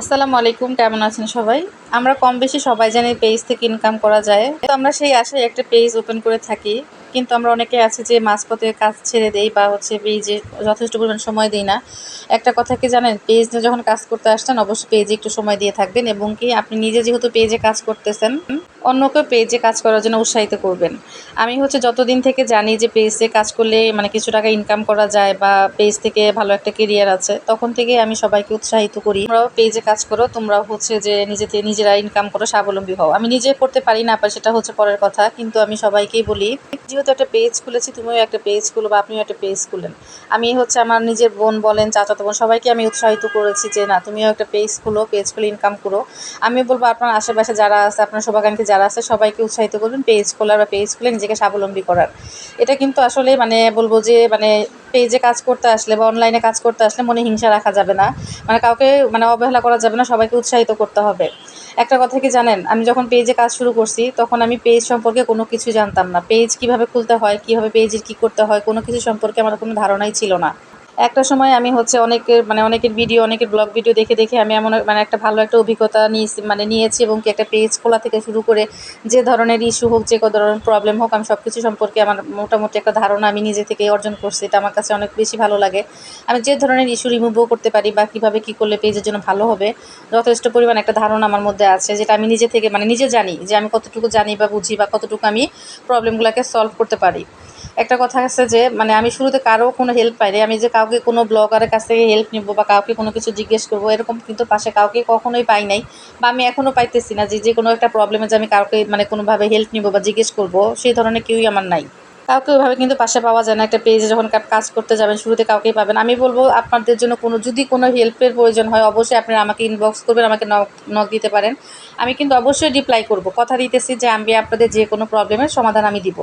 আসসালামু আলাইকুম, কেমন আছেন সবাই? আমরা কম বেশি সবাই জানি পেজ থেকে ইনকাম করা যায়। তো আমরা সেই আশায় একটা পেজ ওপেন করে থাকি। কিন্তু আমরা অনেকে আছে যে মাঝপথে কাজ ছেড়ে দেই বা হচ্ছে পেজে যথেষ্ট পরিমাণ সময় দিই না। একটা কথা কি জানেন পেজ নিয়ে যখন কাজ করতে আসছেন, অবশ্যই পেজে একটু সময় দিয়ে থাকবেন এবং কি আপনি নিজে যেহেতু পেজে কাজ করতেছেন অন্যকে পেজে কাজ করার জন্য উৎসাহিত করবেন। আমি হচ্ছে যতদিন থেকে জানি যে পেজে কাজ করলে মানে কিছু টাকা ইনকাম করা যায় বা পেজ থেকে ভালো একটা কেরিয়ার আছে, তখন থেকে আমি সবাইকে উৎসাহিত করি। তোমরাও পেজে কাজ করো, তোমরাও হচ্ছে যে নিজেতে নিজেরা ইনকাম করো, স্বাবলম্বী হও। আমি নিজে করতে পারি না পারি সেটা হচ্ছে পরের কথা, কিন্তু আমি সবাইকেই বলি, যেহেতু একটা পেজ খুলেছি, তুমিও একটা পেজ খুলো বা আপনিও একটা পেজ খুলেন। আমি হচ্ছে আমার নিজের বোন বলেন, চাচাতো বোন, সবাইকে আমি উৎসাহিত করেছি যে না, তুমিও একটা পেজ খুলো পেজ খুলে ইনকাম করো। আমি বলব আপনার আশেপাশে যারা আছে, আপনার শুভাকাঙ্ক্ষী যারা আছে, সবাইকে উৎসাহিত করবেন পেজ খোলার বা পেজ খুলে নিজেকে স্বাবলম্বী করার। এটা কিন্তু আসলে মানে বলব যে মানে পেজে কাজ করতে আসলে বা অনলাইনে কাজ করতে আসলে মনে হিংসা রাখা যাবে না। মানে কাউকে মানে অবহেলা করা যাবে না, সবাইকে উৎসাহিত করতে হবে। একটা কথা কি জানেন? আমি যখন পেজে কাজ শুরু করছি, তখন আমি পেজ সম্পর্কে কোনো কিছু জানতাম না। পেজ কীভাবে খুলতে হয়, কীভাবে পেজের কী করতে হয়, কোনো কিছু সম্পর্কে আমার কোনো ধারণাই ছিল না। একটা সময় আমি হচ্ছে অনেকের মানে অনেকের ভিডিও অনেকের ব্লগ ভিডিও দেখে দেখে আমি এমন মানে একটা ভালো একটা অভিজ্ঞতা নিয়েছি মানে নিয়েছি এবং কি একটা পেজ খোলা থেকে শুরু করে যে ধরনের ইস্যু হোক, যে কোনো ধরনের প্রবলেম হোক, আমি সব কিছু সম্পর্কে আমার মোটামুটি একটা ধারণা আমি নিজে থেকে অর্জন করছি। এটা আমার কাছে অনেক বেশি ভালো লাগে। আমি যে ধরনের ইস্যু রিমুভও করতে পারি বা কীভাবে কী করলে পেজের জন্য ভালো হবে, যথেষ্ট পরিমাণ একটা ধারণা আমার মধ্যে আছে যেটা আমি নিজে থেকে মানে নিজে জানি যে আমি কতটুকু জানি বা বুঝি বা কতটুকু আমি প্রবলেমগুলোকে সলভ করতে পারি। একটা কথা আছে যে মানে আমি শুরুতে কারও কোনো হেল্প পাইনি, আমি যে কাউকে কোনো ব্লগারের কাছ থেকে হেল্প নিব বা কাউকে কোনো কিছু জিজ্ঞেস করব, এরকম কিন্তু পাশে কাউকে কখনোই পাই নাই বা আমি এখনও পাইতেছি না যে যে কোনো একটা প্রবলেমে যে আমি কাউকে মানে কোনোভাবে হেল্প নিব বা জিজ্ঞেস করব, সেই ধরনের কেউই আমার নাই। কাউকে ওইভাবে কিন্তু পাশে পাওয়া যায় না। একটা পেজে যখন কাজ করতে যাবেন, শুরুতে কাউকেই পাবেন। আমি বলব, আপনাদের জন্য কোনো, যদি কোনো হেল্পের প্রয়োজন হয়, অবশ্যই আপনারা আমাকে ইনবক্স করবেন, আমাকে নক দিতে পারেন। আমি কিন্তু অবশ্যই রিপ্লাই করব। কথা দিতেছি যে, আমি আপনাদের যে কোনো প্রবলেমের সমাধান আমি দিব।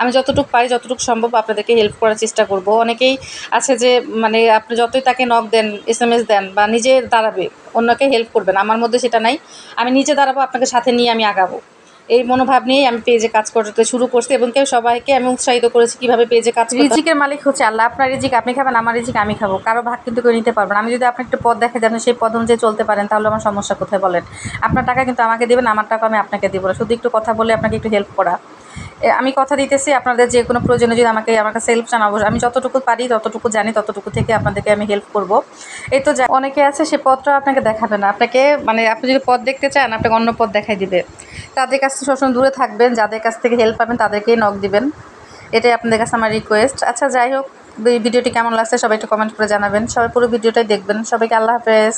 আমি যতটুকু পারি, যতটুকু সম্ভব আপনাদেরকে হেল্প করার চেষ্টা করব। অনেকেই আছে যে মানে আপনি যতই তাকে নক দেন এস এম এস দেন বা নিজে দাঁড়াবে, অন্যকে হেল্প করবেন। আমার মধ্যে সেটা নাই। আমি নিজে দাঁড়াবো, আপনাকে সাথে নিয়ে আমি আগাবো। এই মনোভাব নিয়েই আমি পেজে কাজ করতে শুরু করছি এবং কেউ সবাইকে আমি উৎসাহিত করেছি কীভাবে পেজে কাজ রিজিকের মালিক হচ্ছে আল্লাহ। আপনার রিজিক, আপনি খাবেন, আমার রিজিক, আমি খাব। কারও ভাগ কিন্তু কেউ নিতে পারবেন আমি যদি আপনি একটা পদ দেখে দেন সেই পদ অনুযায়ী চলতে পারেন, তাহলে আমার সমস্যা কোথায় বলেন? আপনার টাকা কিন্তু আমাকে দেবেন, আমার টাকা আমি আপনাকে দেবো না। শুধু একটু কথা বলে আপনাকে একটু হেল্প করা। আমি কথা দিতেছি, আপনাদের যে কোনো প্রয়োজনে যদি আমাকে, আমার কাছে হেল্প চান, অবশ্যই। আমি যতটুকু পারি, ততটুকু জানি, ততটুকু থেকে আপনাদেরকে আমি হেল্প করব। এই তো অনেকে আছে, সে পদটা আপনাকে দেখাবে না। আপনাকে মানে আপনি যদি পদ দেখতে চান, আপনাকে অন্য পদ দেখাই দিবে। তাদের কাছ থেকে সবসময় দূরে থাকবেন, যাদের কাছ থেকে হেল্প পাবেন তাদেরকেই নক দিবেন। এটাই আপনাদের কাছে আমার রিকোয়েস্ট আচ্ছা যাই হোক ভিডিওটি কেমন লাগছে সবাই একটু কমেন্ট করে জানাবেন। সবাই পুরো ভিডিওটাই দেখবেন। সবাইকে আল্লাহ হাফেজ।